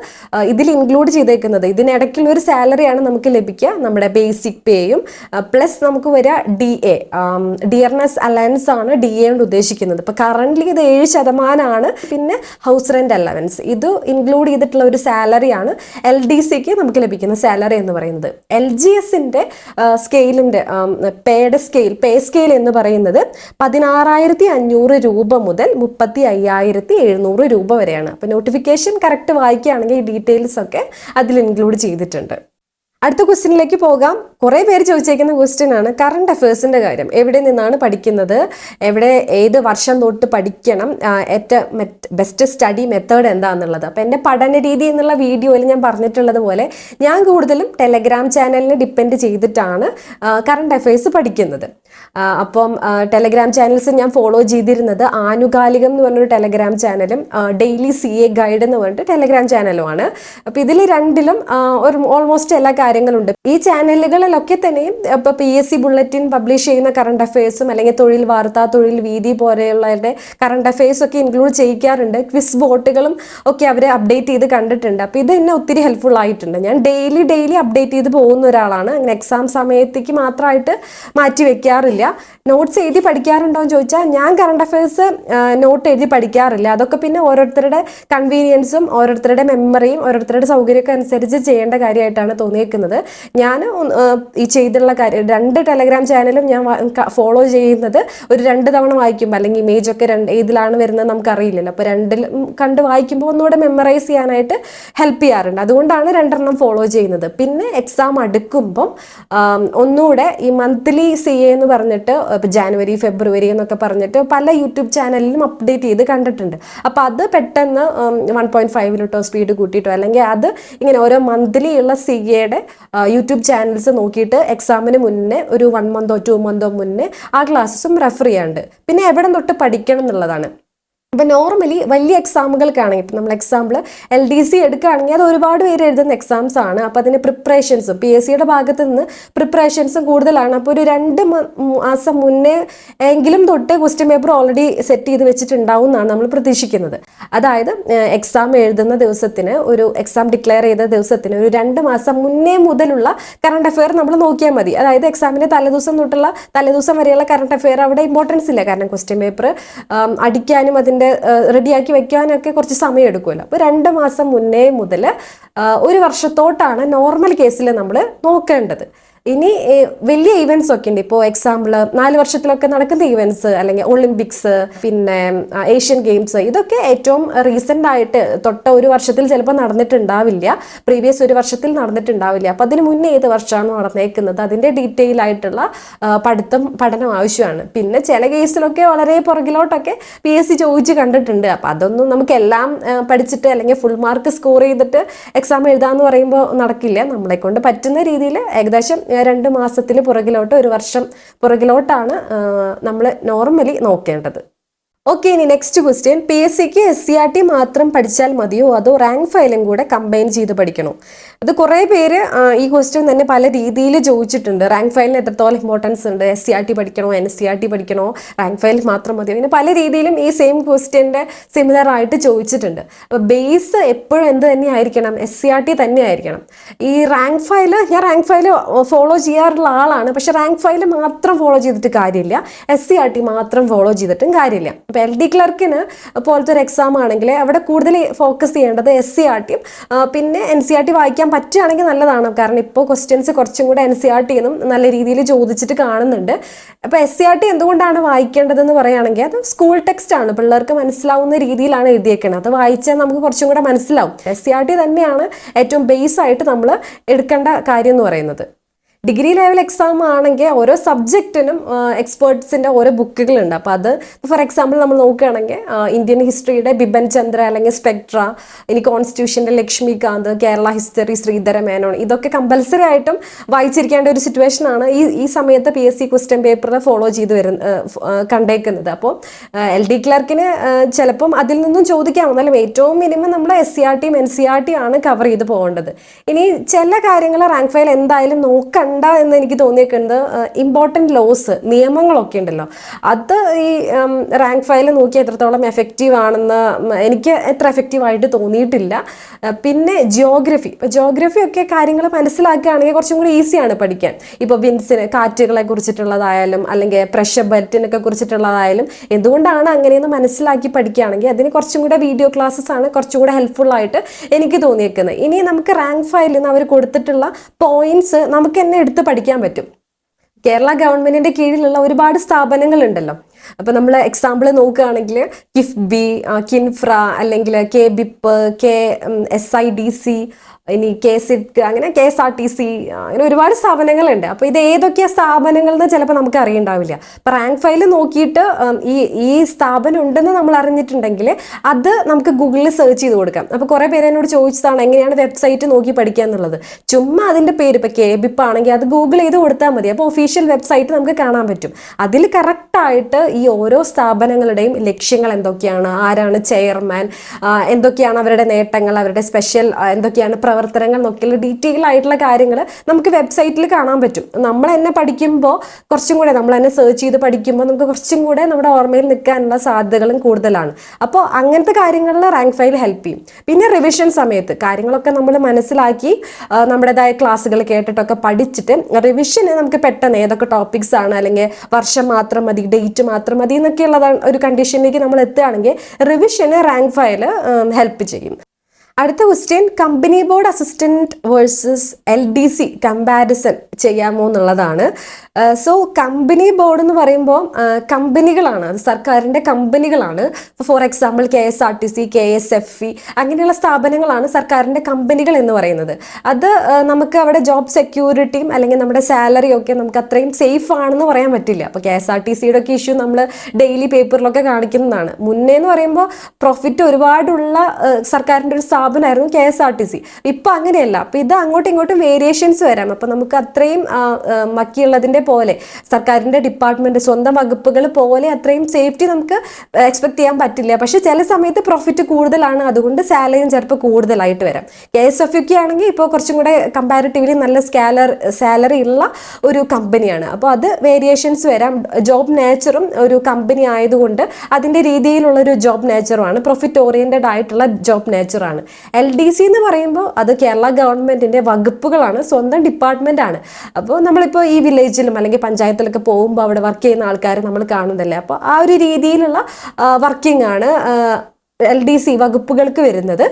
ഇതിൽ ഇൻക്ലൂഡ് ചെയ്തേക്കുന്നത്. ഇതിനിടയ്ക്കുള്ള ഒരു സാലറിയാണ് നമുക്ക് ലഭിക്കുക. നമ്മുടെ ബേസിക് പേയും പ്ലസ് നമുക്ക് വരിക ഡി എ. ഡിയർനെസ് അലയൻസ് ആണ് ഡി എ കൊണ്ട് ഉദ്ദേശിക്കുന്നത്. ഇപ്പോൾ കറന്റ്ലി ഇത് ഏഴ് ശതമാനമാണ് പിന്നെ ഹൗസ് റെന്റ് അലവൻസ്. ഇത് ഇൻക്ലൂഡ് ചെയ്തിട്ടുള്ള ഒരു സാലറിയാണ്. എൽ ഡി സിക്ക് നമുക്ക് ലഭിക്കുന്ന സാലറി എന്ന് പറയുന്നത്. എൽ ജി എസിന്റെ സ്കെയിലിന്റെ പേയുടെ സ്കെയിൽ പേ സ്കെയിൽ എന്ന് പറയുന്നത് പതിനാറായിരത്തി അഞ്ഞൂറ് രൂപ മുതൽ മുപ്പത്തി അയ്യായിരത്തി എഴുന്നൂറ് രൂപ വരെയാണ്. അപ്പോൾ നോട്ടിഫിക്കേഷൻ കറക്റ്റ് വായിക്കുകയാണെങ്കിൽ ഈ ഡീറ്റെയിൽസ് ഒക്കെ അതിൽ ഇൻക്ലൂഡ് ചെയ്തിട്ടുണ്ട്. അടുത്ത ക്വസ്റ്റ്യനിലേക്ക് പോകാം. കുറേ പേര് ചോദിച്ചേക്കുന്ന ക്വസ്റ്റ്യൻ ആണ്. കറണ്ട് അഫയേഴ്സിന്റെ കാര്യം. എവിടെ നിന്നാണ് പഠിക്കുന്നത്? എവിടെ ഏത് വർഷം തൊട്ട് പഠിക്കണം? ഏറ്റവും ബെസ്റ്റ് സ്റ്റഡി മെത്തേഡ് എന്താണെന്നുള്ളത് അപ്പോൾ എന്റെ പഠന രീതി എന്നുള്ള വീഡിയോയിൽ ഞാൻ പറഞ്ഞിട്ടുള്ളത് പോലെ ഞാൻ കൂടുതലും ടെലഗ്രാം ചാനലിനെ ഡിപ്പെൻഡ് ചെയ്തിട്ടാണ് കറണ്ട് അഫയേഴ്സ് പഠിക്കുന്നത്. അപ്പം ടെലഗ്രാം ചാനൽസ് ഞാൻ ഫോളോ ചെയ്തിരുന്നത് ആനുകാലികം എന്ന് പറഞ്ഞൊരു ടെലഗ്രാം ചാനലും ഡെയിലി സി എ ഗൈഡ് എന്ന് പറഞ്ഞിട്ട് ടെലഗ്രാം ചാനലുമാണ് അപ്പോൾ ഇതിൽ രണ്ടിലും ഒരു ഓൾമോസ്റ്റ് എല്ലാ കാര്യങ്ങളുണ്ട്. ഈ ചാനലുകളിലൊക്കെ തന്നെയും ഇപ്പോൾ P S C bulletin publish ചെയ്യുന്ന കറണ്ട് അഫയേഴ്സും അല്ലെങ്കിൽ തൊഴിൽ വാർത്ത തൊഴിൽ വീതി പോലെയുള്ളവരുടെ കറണ്ട് അഫയേഴ്സ് ഒക്കെ ഇൻക്ലൂഡ് ചെയ്യിക്കാറുണ്ട്. ക്വിസ് ബോട്ടുകളും ഒക്കെ അവർ അപ്ഡേറ്റ് ചെയ്ത് കണ്ടിട്ടുണ്ട്. അപ്പോൾ ഇത് എന്നെ ഒത്തിരി ഹെൽപ്ഫുൾ ആയിട്ടുണ്ട്. ഞാൻ ഡെയിലി ഡെയിലി അപ്ഡേറ്റ് ചെയ്ത് പോകുന്ന ഒരാളാണ്. അങ്ങനെ എക്സാം സമയത്തേക്ക് മാത്രമായിട്ട് മാറ്റി വെക്കാറില്ല നോട്ട്സ് എഴുതി പഠിക്കാറുണ്ടോ എന്ന് ചോദിച്ചാൽ ഞാൻ കറണ്ട് അഫയേഴ്സ് നോട്ട് എഴുതി പഠിക്കാറില്ല. അതൊക്കെ പിന്നെ ഓരോരുത്തരുടെ കൺവീനിയൻസും ഓരോരുത്തരുടെ മെമ്മറിയും ഓരോരുത്തരുടെ സൗകര്യമൊക്കെ അനുസരിച്ച് ചെയ്യേണ്ട കാര്യമായിട്ടാണ് തോന്നിയേക്കുന്നത്. ഞാൻ ഈ ചെയ്തുള്ള കാര്യം രണ്ട് ടെലഗ്രാം ചാനലും ഞാൻ ഫോളോ ചെയ്യുന്നത് ഒരു രണ്ട് തവണ വായിക്കുമ്പോൾ അല്ലെങ്കിൽ ഇമേജ് ഒക്കെ രണ്ട് ഏതിലാണ് വരുന്നത് നമുക്കറിയില്ലല്ലോ. അപ്പോൾ രണ്ടിലും കണ്ട് വായിക്കുമ്പോൾ ഒന്നുകൂടെ മെമ്മറൈസ് ചെയ്യാനായിട്ട് ഹെൽപ്പ് ചെയ്യാറുണ്ട്. അതുകൊണ്ടാണ് രണ്ടെണ്ണം ഫോളോ ചെയ്യുന്നത്. പിന്നെ എക്സാം അടുക്കുമ്പം ഒന്നുകൂടെ ഈ മന്ത്ലി സി എ പറഞ്ഞിട്ട് ഇപ്പോൾ ജാനുവരി ഫെബ്രുവരി എന്നൊക്കെ പറഞ്ഞിട്ട് പല യൂട്യൂബ് ചാനലിലും അപ്ഡേറ്റ് ചെയ്ത് കണ്ടിട്ടുണ്ട്. അപ്പോൾ അത് പെട്ടെന്ന് വൺ പോയിന്റ് ഫൈവിലിട്ടോ സ്പീഡ് കൂട്ടിയിട്ടോ അല്ലെങ്കിൽ അത് ഇങ്ങനെ ഓരോ മന്ത്ലി ഉള്ള സി എയുടെ യൂട്യൂബ് ചാനൽസ് നോക്കിയിട്ട് എക്സാമിന് മുന്നേ ഒരു വൺ മന്തോ ടു മന്തോ മുന്നേ ആ ക്ലാസ്സും റെഫർ ചെയ്യാണ്ട് പിന്നെ എവിടെ തൊട്ട് പഠിക്കണം എന്നുള്ളതാണ്. ഇപ്പം നോർമലി വലിയ എക്സാമുകൾക്കാണെങ്കിൽ ഇപ്പം നമ്മൾ എക്സാമ്പിൾ എൽ ഡി സി എടുക്കുകയാണെങ്കിൽ അത് ഒരുപാട് പേര് എഴുതുന്ന എക്സാംസ് ആണ്. അപ്പോൾ അതിന് പ്രിപ്പറേഷൻസും പി എസ് സിയുടെ ഭാഗത്ത് നിന്ന് പ്രിപ്പറേഷൻസും കൂടുതലാണ്. അപ്പോൾ ഒരു രണ്ട് മാസം മുന്നേ എങ്കിലും തൊട്ട് ക്വസ്റ്റ്യൻ പേപ്പർ ഓൾറെഡി സെറ്റ് ചെയ്ത് വെച്ചിട്ടുണ്ടാവും എന്നാണ് നമ്മൾ പ്രതീക്ഷിക്കുന്നത്. അതായത് എക്സാം എഴുതുന്ന ദിവസത്തിന് ഒരു എക്സാം ഡിക്ലെയർ ചെയ്ത ദിവസത്തിന് ഒരു രണ്ട് മാസം മുന്നേ മുതലുള്ള കറണ്ട് അഫെയർ നമ്മൾ നോക്കിയാൽ മതി. അതായത് എക്സാമിന്റെ തലേദിവസം തൊട്ടുള്ള തലേദിവസം വരെയുള്ള കറണ്ട് അഫെയർ അവിടെ ഇമ്പോർട്ടൻസ് ഇല്ല. കാരണം ക്വസ്റ്റ്യൻ പേപ്പർ അടിക്കാനും അതിന്റെ റെഡിയാക്കി വെക്കാനൊക്കെ കുറച്ച് സമയം എടുക്കുമല്ലോ അപ്പോൾ രണ്ട് മാസം മുന്നേ മുതൽ ഒരു വർഷത്തോട്ടാണ് നോർമൽ കേസിൽ നമ്മൾ നോക്കേണ്ടത്. ഇനി വലിയ ഇവന്റ്സ് ഒക്കെ ഉണ്ട് ഇപ്പോൾ എക്സാമ്പിൾ നാല് വർഷത്തിലൊക്കെ നടക്കുന്ന ഇവന്റ്സ് അല്ലെങ്കിൽ ഒളിമ്പിക്സ് പിന്നെ ഏഷ്യൻ ഗെയിംസ് ഇതൊക്കെ ഏറ്റവും റീസെന്റ് ആയിട്ട് തൊട്ട ഒരു വർഷത്തിൽ ചിലപ്പോൾ നടന്നിട്ടുണ്ടാവില്ല. പ്രീവിയസ് ഒരു വർഷത്തിൽ നടന്നിട്ടുണ്ടാവില്ല. അപ്പം അതിന് മുന്നേ ഏത് വർഷമാണ് നടന്നേക്കുന്നത്? അതിന്റെ ഡീറ്റെയിൽ ആയിട്ടുള്ള പഠിത്തം പഠനം ആവശ്യമാണ്. പിന്നെ ചില കേസിലൊക്കെ വളരെ പുറകിലോട്ടൊക്കെ പി എസ് സി ചോദിച്ച് കണ്ടിട്ടുണ്ട്. അപ്പം അതൊന്നും നമുക്ക് എല്ലാം പഠിച്ചിട്ട് അല്ലെങ്കിൽ ഫുൾ മാർക്ക് സ്കോർ ചെയ്തിട്ട് എക്സാം എഴുതാമെന്ന് പറയുമ്പോൾ നടക്കില്ല. നമ്മളെ കൊണ്ട് പറ്റുന്ന രീതിയിൽ ഏകദേശം രണ്ട് മാസത്തിൽ പുറകിലോട്ട് ഒരു വർഷം പുറകിലോട്ടാണ് നമ്മൾ നോർമലി നോക്കേണ്ടത്. ഓക്കെ ഇനി നെക്സ്റ്റ് ക്വസ്റ്റ്യൻ പി എസ് സിക്ക് എസ് സി ആർ ടി മാത്രം പഠിച്ചാൽ മതിയോ? അതോ റാങ്ക് ഫയലും കൂടെ കമ്പൈൻ ചെയ്ത് പഠിക്കണോ? അത് കുറേ പേര് ഈ ക്വസ്റ്റ്യൻ തന്നെ പല രീതിയിൽ ചോദിച്ചിട്ടുണ്ട്. റാങ്ക് ഫയലിന് എത്രത്തോളം ഇമ്പോർട്ടൻസ് ഉണ്ട്? എസ് സി ആർ ടി പഠിക്കണോ? എൻ സി ആർ ടി പഠിക്കണോ? റാങ്ക് ഫയൽ മാത്രം മതിയോ? ഇങ്ങനെ പല രീതിയിലും ഈ സെയിം ക്വസ്റ്റ്യന്റെ സിമിലർ ആയിട്ട് ചോദിച്ചിട്ടുണ്ട്. അപ്പോൾ ബേസ് എപ്പോഴും എന്ത് തന്നെ ആയിരിക്കണം? എസ് സി ആർ ടി തന്നെ ആയിരിക്കണം. ഈ റാങ്ക് ഫയൽ ഞാൻ റാങ്ക് ഫയൽ ഫോളോ ചെയ്യാറുള്ള ആളാണ്. പക്ഷേ റാങ്ക് ഫയൽ മാത്രം ഫോളോ ചെയ്തിട്ട് കാര്യമില്ല. എസ് സി ആർ ടി മാത്രം ഫോളോ ചെയ്തിട്ടും കാര്യമില്ല. അപ്പോൾ എൽ ഡി ക്ലർക്കിന് പോലത്തെ ഒരു എക്സാം ആണെങ്കിൽ അവിടെ കൂടുതൽ ഫോക്കസ് ചെയ്യേണ്ടത് എസ് സി ആർ ടിയും പിന്നെ എൻ സി ആർ ടി വായിക്കാൻ പറ്റുകയാണെങ്കിൽ നല്ലതാണ്. കാരണം ഇപ്പോൾ ക്വസ്റ്റ്യൻസ് കുറച്ചും കൂടെ എൻ സി ആർ ടി എന്നും നല്ല രീതിയിൽ ചോദിച്ചിട്ട് കാണുന്നുണ്ട്. അപ്പോൾ എസ് സി ആർ ടി എന്തുകൊണ്ടാണ് വായിക്കേണ്ടതെന്ന് പറയുകയാണെങ്കിൽ അത് സ്കൂൾ ടെക്സ്റ്റ് ആണ്. പിള്ളേർക്ക് മനസ്സിലാവുന്ന രീതിയിലാണ് എഴുതിയേക്കുന്നത് അത് വായിച്ചാൽ നമുക്ക് കുറച്ചും കൂടെ മനസ്സിലാവും. എസ് സി ആർ ടി തന്നെയാണ് ഏറ്റവും ബേസ് ആയിട്ട് നമ്മൾ എടുക്കേണ്ട കാര്യം എന്ന് പറയുന്നത്. ഡിഗ്രി ലെവൽ എക്സാം ആണെങ്കിൽ ഓരോ സബ്ജക്റ്റിനും എക്സ്പേർട്സിന്റെ ഓരോ ബുക്കുകളുണ്ട്. അപ്പോൾ അത് ഫോർ എക്സാമ്പിൾ നമ്മൾ നോക്കുകയാണെങ്കിൽ ഇന്ത്യൻ ഹിസ്റ്ററിയുടെ ബിബൻ ചന്ദ്ര അല്ലെങ്കിൽ സ്പെക്ട്ര ഇനി കോൺസ്റ്റിറ്റ്യൂഷന്റെ ലക്ഷ്മികാന്ത് കേരള ഹിസ്റ്ററി ശ്രീധര മേനോൻ ഇതൊക്കെ കമ്പൽസറി ആയിട്ടും വായിച്ചിരിക്കേണ്ട ഒരു സിറ്റുവേഷനാണ് ഈ ഈ സമയത്ത് P S C question follow ചെയ്ത് വരുന്ന കണ്ടേക്കുന്നത്. അപ്പോൾ എൽ ഡി ക്ലർക്കിന് ചിലപ്പം അതിൽ നിന്നും ചോദിക്കാം. എന്നാലും ഏറ്റവും മിനിമം നമ്മൾ എസ് സി ആർ ടിയും എൻ സി ആർ ടി ആണ് കവർ ചെയ്ത് പോകേണ്ടത്. ഇനി ചില കാര്യങ്ങൾ റാങ്ക് ഫയൽ എന്തായാലും നോക്കണ്ട എന്ന് എനിക്ക് തോന്നിയേക്കുന്നത് ഇമ്പോർട്ടന്റ് ലോസ് നിയമങ്ങളൊക്കെ ഉണ്ടല്ലോ. അത് ഈ റാങ്ക് ഫയൽ നോക്കി എത്രത്തോളം എഫക്റ്റീവ് ആണെന്ന് എനിക്ക് എത്ര എഫക്റ്റീവ് ആയിട്ട് തോന്നിയിട്ടില്ല. പിന്നെ ജിയോഗ്രഫി ഇപ്പോൾ ജിയോഗ്രഫി ഒക്കെ കാര്യങ്ങൾ മനസ്സിലാക്കുകയാണെങ്കിൽ കുറച്ചും കൂടി ഈസിയാണ് പഠിക്കാൻ. ഇപ്പോൾ വിൻസിന് കാറ്റുകളെ കുറിച്ചിട്ടുള്ളതായാലും അല്ലെങ്കിൽ പ്രഷർ ബെറ്റിനൊക്കെ കുറിച്ചിട്ടുള്ളതായാലും എന്തുകൊണ്ടാണ് അങ്ങനെയെന്ന് മനസ്സിലാക്കി പഠിക്കുകയാണെങ്കിൽ അതിന് കുറച്ചും കൂടെ വീഡിയോ ക്ലാസ്സസ് ആണ് കുറച്ചും കൂടെ ഹെൽപ്ഫുൾ ആയിട്ട് എനിക്ക് തോന്നിയേക്കുന്നത്. ഇനി നമുക്ക് റാങ്ക് ഫയലിൽ നിന്ന് അവർ കൊടുത്തിട്ടുള്ള പോയിന്റ്സ് നമുക്ക് തന്നെ എടുത്ത് പഠിക്കാൻ പറ്റും. കേരള ഗവൺമെന്റിന്റെ കീഴിലുള്ള ഒരുപാട് സ്ഥാപനങ്ങളുണ്ടല്ലോ. അപ്പോൾ നമ്മൾ എക്സാമ്പിൾ നോക്കുകയാണെങ്കിൽ കിഫ്ബി കിൻഫ്ര അല്ലെങ്കിൽ K BIP K S I D C ഇനി കെ സിറ്റ് അങ്ങനെ K S R T C അങ്ങനെ ഒരുപാട് സ്ഥാപനങ്ങളുണ്ട്. അപ്പോൾ ഇത് ഏതൊക്കെ സ്ഥാപനങ്ങൾ എന്ന് ചിലപ്പോൾ നമുക്ക് അറിയണ്ടാവില്ല. അപ്പോൾ റാങ്ക് ഫയൽ നോക്കിയിട്ട് ഈ ഈ സ്ഥാപനം ഉണ്ടെന്ന് നമ്മൾ അറിഞ്ഞിട്ടുണ്ടെങ്കിൽ അത് നമുക്ക് ഗൂഗിളിൽ സെർച്ച് ചെയ്ത് കൊടുക്കാം. അപ്പോൾ കുറേ പേര് എന്നോട് ചോദിച്ചതാണ് എങ്ങനെയാണ് വെബ്സൈറ്റ് നോക്കി പഠിക്കുക എന്നുള്ളത്? ചുമ്മാ അതിന്റെ പേര് ഇപ്പോൾ കെ ബിപ്പ് ആണെങ്കിൽ അത് ഗൂഗിൾ ചെയ്ത് കൊടുത്താൽ മതി. അപ്പോൾ ഒഫീഷ്യൽ വെബ്സൈറ്റ് നമുക്ക് കാണാൻ പറ്റും. അതിൽ കറക്റ്റായിട്ട് ഈ ഓരോ സ്ഥാപനങ്ങളുടെയും ലക്ഷ്യങ്ങൾ എന്തൊക്കെയാണ്? ആരാണ് ചെയർമാൻ? എന്തൊക്കെയാണ് അവരുടെ നേട്ടങ്ങൾ? അവരുടെ സ്പെഷ്യൽ എന്തൊക്കെയാണ് പ്രവർത്തനങ്ങൾ? എന്നൊക്കെയുള്ള ഡീറ്റെയിൽ ആയിട്ടുള്ള കാര്യങ്ങൾ നമുക്ക് വെബ്സൈറ്റിൽ കാണാൻ പറ്റും. നമ്മൾ തന്നെ പഠിക്കുമ്പോൾ കുറച്ചും കൂടെ നമ്മൾ തന്നെ സെർച്ച് ചെയ്ത് പഠിക്കുമ്പോൾ നമുക്ക് കുറച്ചും കൂടെ നമ്മുടെ ഓർമ്മയിൽ നിൽക്കാനുള്ള സാധ്യതകളും കൂടുതലാണ്. അപ്പോൾ അങ്ങനത്തെ കാര്യങ്ങളിൽ റാങ്ക് ഫയൽ ഹെൽപ്പ് ചെയ്യും. പിന്നെ റിവിഷൻ സമയത്ത് കാര്യങ്ങളൊക്കെ നമ്മൾ മനസ്സിലാക്കി നമ്മുടേതായ ക്ലാസ്സുകൾ കേട്ടിട്ടൊക്കെ പഠിച്ചിട്ട് റിവിഷന് നമുക്ക് പെട്ടെന്ന് ഏതൊക്കെ ടോപ്പിക്സ് ആണ്? അല്ലെങ്കിൽ വർഷം മാത്രം മതി ഡേറ്റ് മതി എന്നൊക്കെയുള്ളതാണ് ഒരു കണ്ടീഷനിലേക്ക് നമ്മൾ എത്തുകയാണെങ്കിൽ റിവിഷന് റാങ്ക് ഫയൽ ഹെൽപ്പ് ചെയ്യും. അടുത്ത question company board assistant versus L D C comparison ചെയ്യാമോ എന്നുള്ളതാണ്. സോ കമ്പനി ബോർഡ് എന്ന് പറയുമ്പോൾ കമ്പനികളാണ് അത് സർക്കാരിന്റെ കമ്പനികളാണ് for example K S R T C K S F E അങ്ങനെയുള്ള സ്ഥാപനങ്ങളാണ് സർക്കാരിന്റെ കമ്പനികൾ എന്ന് പറയുന്നത്. അത് നമുക്ക് അവിടെ ജോബ് സെക്യൂരിറ്റിയും അല്ലെങ്കിൽ നമ്മുടെ സാലറി ഒക്കെ നമുക്ക് അത്രയും സേഫ് ആണെന്ന് പറയാൻ പറ്റില്ല. അപ്പോൾ കെ എസ് ആർ ടി സിയുടെ ഒക്കെ ഇഷ്യൂ നമ്മൾ ഡെയിലി പേപ്പറിലൊക്കെ കാണിക്കുന്നതാണ്. മുന്നേ എന്ന് പറയുമ്പോൾ പ്രോഫിറ്റ് ഒരുപാടുള്ള ആ, സർക്കാരിന്റെ ഒരു സ്ഥാപനമായിരുന്നു K S R T C. ഇപ്പം അങ്ങനെയല്ല. അപ്പം ഇത് അങ്ങോട്ടും ഇങ്ങോട്ടും വേരിയേഷൻസ് വരാം. അപ്പം നമുക്ക് അത്രയും മക്കിയുള്ളതിന്റെ പോലെ സർക്കാരിന്റെ ഡിപ്പാർട്ട്മെന്റ് സ്വന്തം വകുപ്പുകൾ പോലെ അത്രയും സേഫ്റ്റി നമുക്ക് എക്സ്പെക്ട് ചെയ്യാൻ പറ്റില്ല. പക്ഷേ ചില സമയത്ത് പ്രോഫിറ്റ് കൂടുതലാണ്. അതുകൊണ്ട് സാലറിയും ചിലപ്പോൾ കൂടുതലായിട്ട് വരാം. കെ എസ് എഫ് ഒക്കെ ആണെങ്കിൽ ഇപ്പോൾ കുറച്ചും കൂടെ കമ്പാരിറ്റീവ്ലി നല്ല സ്കാലർ സാലറി ഉള്ള ഒരു കമ്പനിയാണ് അപ്പോൾ അത് വേരിയേഷൻസ് വരാം. ജോബ് നേച്ചറും ഒരു കമ്പനി ആയതുകൊണ്ട് അതിന്റെ രീതിയിലുള്ള ഒരു ജോബ് നേച്ചറുമാണ് പ്രോഫിറ്റ് ഓറിയന്റഡ് ആയിട്ടുള്ള ജോബ് നേച്ചറാണ് എൽ ഡി സി എന്ന് പറയുമ്പോൾ അത് കേരള ഗവൺമെന്റിന്റെ വകുപ്പുകളാണ് സ്വന്തം ഡിപ്പാർട്ട്മെന്റ് ആണ്. അപ്പോൾ നമ്മളിപ്പോൾ ഈ വില്ലേജിലും അല്ലെങ്കിൽ പഞ്ചായത്തിലൊക്കെ പോകുമ്പോൾ അവിടെ വർക്ക് ചെയ്യുന്ന ആൾക്കാരെ നമ്മൾ കാണുന്നില്ലേ അപ്പോൾ ആ ഒരു രീതിയിലുള്ള വർക്കിംഗ് ആണ് എൽ ഡി സി വകുപ്പുകൾക്ക് വരുന്നത്.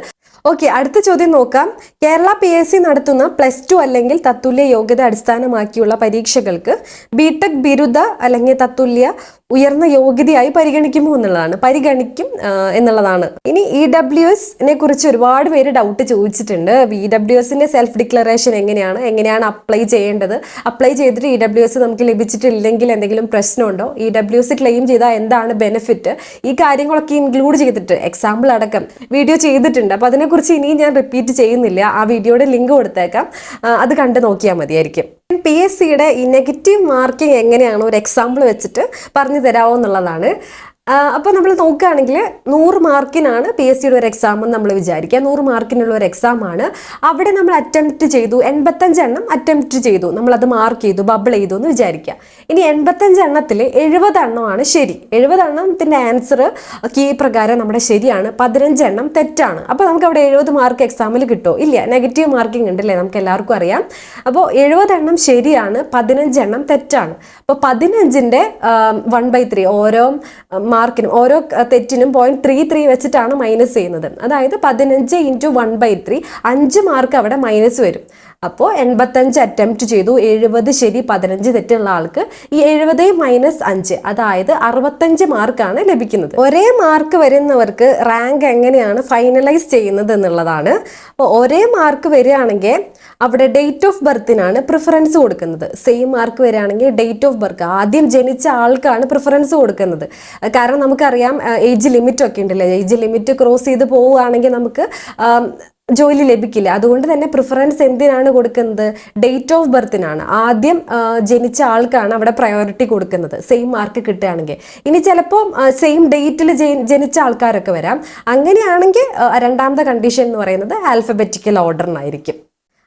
ഓക്കെ അടുത്ത ചോദ്യം നോക്കാം. കേരള പി എസ് സി നടത്തുന്ന പ്ലസ് ടു അല്ലെങ്കിൽ തത്തുല്യ യോഗ്യത അടിസ്ഥാനമാക്കിയുള്ള പരീക്ഷകൾക്ക് ബിടെക് ബിരുദ അല്ലെങ്കിൽ തത്തുല്യ ഉയർന്ന യോഗ്യതയായി പരിഗണിക്കുമോ എന്നുള്ളതാണ്. പരിഗണിക്കും എന്നുള്ളതാണ്. ഇനി ഇ ഡബ്ല്യു എസിനെ കുറിച്ച് ഒരുപാട് പേര് ഡൗട്ട് ചോദിച്ചിട്ടുണ്ട്. ഇ ഡബ്ല്യു എസിന്റെ സെൽഫ് ഡിക്ലറേഷൻ എങ്ങനെയാണ്? എങ്ങനെയാണ് അപ്ലൈ ചെയ്യേണ്ടത്? അപ്ലൈ ചെയ്തിട്ട് ഇ ഡബ്ല്യു എസ് നമുക്ക് ലഭിച്ചിട്ടില്ലെങ്കിൽ എന്തെങ്കിലും പ്രശ്നമുണ്ടോ? ഇ ഡബ്ല്യു എസ് ക്ലെയിം ചെയ്താൽ എന്താണ് ബെനിഫിറ്റ് ഈ കാര്യങ്ങളൊക്കെ ഇൻക്ലൂഡ് ചെയ്തിട്ട് എക്സാമ്പിൾ അടക്കം വീഡിയോ ചെയ്തിട്ടുണ്ട്. അപ്പോൾ അതിനെക്കുറിച്ച് ഇനിയും ഞാൻ റിപ്പീറ്റ് ചെയ്യുന്നില്ല. ആ വീഡിയോയുടെ ലിങ്ക് കൊടുത്തേക്കാം. അത് കണ്ട് നോക്കിയാൽ മതിയായിരിക്കും. പി എസ് സിയുടെ ഈ നെഗറ്റീവ് മാർക്കിംഗ് എങ്ങനെയാണ്? ഒരു എക്സാമ്പിൾ വെച്ചിട്ട് പറഞ്ഞു തരാമോ എന്നുള്ളതാണ്. അപ്പോൾ നമ്മൾ നോക്കുകയാണെങ്കിൽ നൂറ് മാർക്കിനാണ് പി എസ് സിയുടെ ഒരു എക്സാം എന്ന് നമ്മൾ വിചാരിക്കുക. നൂറ് മാർക്കിനുള്ള ഒരു എക്സാം ആണ്. അവിടെ നമ്മൾ അറ്റംപ്റ്റ് ചെയ്തു. എൺപത്തഞ്ചെണ്ണം അറ്റംപ്റ്റ് ചെയ്തു. നമ്മളത് മാർക്ക് ചെയ്തു ബബിൾ ചെയ്തു എന്ന് വിചാരിക്കുക. ഇനി എൺപത്തഞ്ചെണ്ണത്തിൽ എഴുപതെണ്ണമാണ് ശരി. എഴുപതെണ്ണത്തിന്റെ ആൻസർ കീ പ്രകാരം നമ്മുടെ ശരിയാണ്. പതിനഞ്ചെണ്ണം തെറ്റാണ്. അപ്പോൾ നമുക്ക് അവിടെ എഴുപത് മാർക്ക് എക്സാമിൽ കിട്ടുമോ ഇല്ല. നെഗറ്റീവ് മാർക്കിംഗ് ഉണ്ടല്ലേ? നമുക്ക് എല്ലാവർക്കും അറിയാം. അപ്പോൾ എഴുപതെണ്ണം ശരിയാണ് പതിനഞ്ചെണ്ണം തെറ്റാണ്. അപ്പോൾ പതിനഞ്ചിന്റെ വൺ ബൈ ത്രീ ഓരോ മാർക്കിനും ഓരോ തെറ്റിനും പോയിന്റ് ത്രീ ത്രീ വെച്ചിട്ടാണ് മൈനസ് ചെയ്യുന്നത്. അതായത് പതിനഞ്ച് ഇന്റു വൺ ബൈ ത്രീ അഞ്ച് മാർക്ക് അവിടെ മൈനസ് വരും. അപ്പോൾ എൺപത്തഞ്ച് അറ്റംപ്റ്റ് ചെയ്തു. എഴുപത് ശരി പതിനഞ്ച് തെറ്റുള്ള ആൾക്ക് ഈ എഴുപത് മൈനസ് അഞ്ച് അതായത് അറുപത്തഞ്ച് മാർക്കാണ് ലഭിക്കുന്നത്. ഒരേ മാർക്ക് വരുന്നവർക്ക് റാങ്ക് എങ്ങനെയാണ് ഫൈനലൈസ് ചെയ്യുന്നത് എന്നുള്ളതാണ്. അപ്പോൾ ഒരേ മാർക്ക് വരികയാണെങ്കിൽ അവിടെ ഡേറ്റ് ഓഫ് ബർത്തിനാണ് പ്രിഫറൻസ് കൊടുക്കുന്നത്. സെയിം മാർക്ക് വരികയാണെങ്കിൽ ഡേറ്റ് ഓഫ് ബർത്ത് ആദ്യം ജനിച്ച ആൾക്കാണ് പ്രിഫറൻസ് കൊടുക്കുന്നത്. കാരണം നമുക്കറിയാം ഏജ് ലിമിറ്റ് ഒക്കെ ഉണ്ടല്ലോ? ഏജ് ലിമിറ്റ് ക്രോസ് ചെയ്ത് പോവുകയാണെങ്കിൽ നമുക്ക് ജോലി ലഭിക്കില്ല. അതുകൊണ്ട് തന്നെ പ്രിഫറൻസ് എന്തിനാണ് കൊടുക്കുന്നത്? ഡേറ്റ് ഓഫ് ബർത്തിനാണ് ആദ്യം ജനിച്ച ആൾക്കാണ് അവിടെ പ്രയോറിറ്റി കൊടുക്കുന്നത്. സെയിം മാർക്ക് കിട്ടുകയാണെങ്കിൽ. ഇനി ചിലപ്പോൾ സെയിം ഡേറ്റിൽ ജനിച്ച ആൾക്കാരൊക്കെ വരാം. അങ്ങനെയാണെങ്കിൽ രണ്ടാമത്തെ കണ്ടീഷൻ എന്ന് പറയുന്നത് ആൽഫബറ്റിക്കൽ ഓർഡറിനായിരിക്കും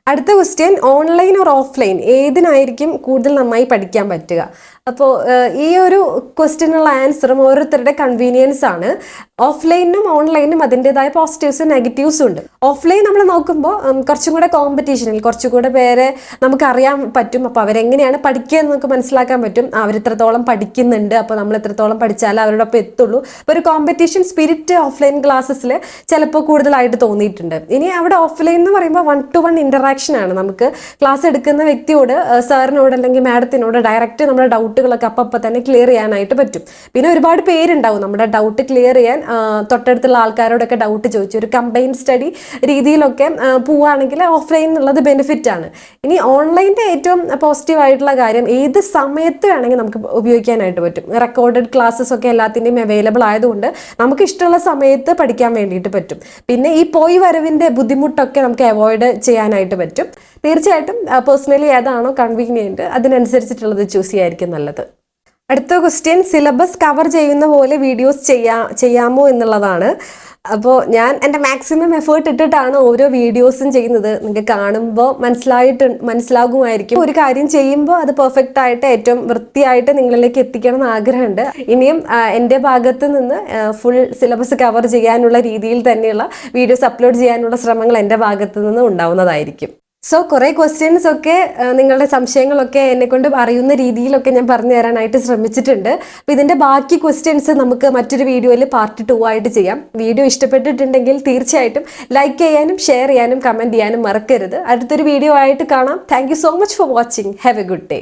അടുത്ത ക്വസ്റ്റ്യൻ ഓൺലൈൻ ഓർ ഓഫ്ലൈൻ ഏതിനായിരിക്കും കൂടുതൽ നന്നായി പഠിക്കാൻ പറ്റുക? അപ്പോൾ ഈ ഒരു ക്വസ്റ്റ്യനുള്ള ആൻസറും ഓരോരുത്തരുടെ കൺവീനിയൻസ് ആണ്. ഓഫ്ലൈനും ഓൺലൈനും അതിന്റെതായ പോസിറ്റീവ്സും നെഗറ്റീവ്സും ഉണ്ട്. ഓഫ്ലൈൻ നമ്മൾ നോക്കുമ്പോൾ കുറച്ചും കൂടെ കോമ്പറ്റീഷനിൽ കുറച്ചും കൂടെ പേരെ നമുക്ക് അറിയാൻ പറ്റും. അപ്പോൾ അവരെങ്ങനെയാണ് പഠിക്കുക എന്ന് നമുക്ക് മനസ്സിലാക്കാൻ പറ്റും. അവരെത്രത്തോളം പഠിക്കുന്നുണ്ട്. അപ്പോൾ നമ്മൾ എത്രത്തോളം പഠിച്ചാൽ അവരോടൊപ്പം എത്തുള്ളൂ. അപ്പോൾ ഒരു കോമ്പറ്റീഷൻ സ്പിരിറ്റ് ഓഫ്ലൈൻ ക്ലാസ്സസിൽ ചിലപ്പോൾ കൂടുതലായിട്ട് തോന്നിയിട്ടുണ്ട്. ഇനി അവിടെ ഓഫ്ലൈൻ എന്ന് പറയുമ്പോൾ വൺ ടു വൺ ഇന്ററാക്ഷൻ ആണ്. നമുക്ക് ക്ലാസ് എടുക്കുന്ന വ്യക്തിയോട് സാറിനോട് അല്ലെങ്കിൽ മാഡത്തിനോട് ഡയറക്റ്റ് നമ്മുടെ ഡൗട്ട് ഡൗട്ടുകളൊക്കെ അപ്പം തന്നെ ക്ലിയർ ചെയ്യാനായിട്ട് പറ്റും. പിന്നെ ഒരുപാട് പേരുണ്ടാവും നമ്മുടെ ഡൗട്ട് ക്ലിയർ ചെയ്യാൻ. തൊട്ടടുത്തുള്ള ആൾക്കാരോടൊക്കെ ഡൗട്ട് ചോദിച്ചു ഒരു കമ്പൈൻ സ്റ്റഡി രീതിയിലൊക്കെ പോവുകയാണെങ്കിൽ ഓഫ്ലൈൻ എന്നുള്ളത് ബെനിഫിറ്റ് ആണ്. ഇനി ഓൺലൈന്റെ ഏറ്റവും പോസിറ്റീവ് ആയിട്ടുള്ള കാര്യം ഏത് സമയത്ത് വേണമെങ്കിൽ നമുക്ക് ഉപയോഗിക്കാനായിട്ട് പറ്റും. റെക്കോർഡഡ് ക്ലാസ്സസ് ഒക്കെ എല്ലാത്തിന്റെയും അവൈലബിൾ ആയതുകൊണ്ട് നമുക്ക് ഇഷ്ടമുള്ള സമയത്ത് പഠിക്കാൻ വേണ്ടിയിട്ട് പറ്റും. പിന്നെ ഈ പോയി വരവിന്റെ ബുദ്ധിമുട്ടൊക്കെ നമുക്ക് അവോയ്ഡ് ചെയ്യാനായിട്ട് പറ്റും. തീർച്ചയായിട്ടും പേഴ്സണലി ഏതാണോ കൺവീനിയന്റ് അതിനനുസരിച്ചിട്ടുള്ളത് ചൂസ് ചെയ്യായിരിക്കും നല്ലത്. അടുത്ത ക്വസ്റ്റ്യൻ സിലബസ് കവർ ചെയ്യുന്ന പോലെ വീഡിയോസ് ചെയ്യാ ചെയ്യാമോ എന്നുള്ളതാണ്. അപ്പോൾ ഞാൻ എന്റെ മാക്സിമം എഫേർട്ട് ഇട്ടിട്ടാണ് ഓരോ വീഡിയോസും ചെയ്യുന്നത്. നിങ്ങൾക്ക് കാണുമ്പോൾ മനസ്സിലായിട്ട് മനസ്സിലാകുമായിരിക്കും. ഒരു കാര്യം ചെയ്യുമ്പോൾ അത് പെർഫെക്റ്റ് ആയിട്ട് ഏറ്റവും വൃത്തിയായിട്ട് നിങ്ങളിലേക്ക് എത്തിക്കണം എന്ന് ആഗ്രഹമുണ്ട്. ഇനിയും എന്റെ ഭാഗത്ത് നിന്ന് ഫുൾ സിലബസ് കവർ ചെയ്യാനുള്ള രീതിയിൽ തന്നെയുള്ള വീഡിയോസ് അപ്ലോഡ് ചെയ്യാനുള്ള ശ്രമങ്ങൾ എന്റെ ഭാഗത്ത് നിന്ന് ഉണ്ടാവുന്നതായിരിക്കും. സോ കുറേ ക്വസ്റ്റ്യൻസ് ഒക്കെ നിങ്ങളുടെ സംശയങ്ങളൊക്കെ എന്നെ കൊണ്ട് അറിയുന്ന രീതിയിലൊക്കെ ഞാൻ പറഞ്ഞു തരാനായിട്ട് ശ്രമിച്ചിട്ടുണ്ട്. അപ്പൊ ഇതിന്റെ ബാക്കി ക്വസ്റ്റ്യൻസ് നമുക്ക് മറ്റൊരു വീഡിയോയിൽ പാർട്ട് ടു ആയിട്ട് ചെയ്യാം. വീഡിയോ ഇഷ്ടപ്പെട്ടിട്ടുണ്ടെങ്കിൽ തീർച്ചയായിട്ടും ലൈക്ക് ചെയ്യാനും ഷെയർ ചെയ്യാനും കമന്റ് ചെയ്യാനും മറക്കരുത്. അടുത്തൊരു വീഡിയോ ആയിട്ട് കാണാം. Thank so much for watching have a good day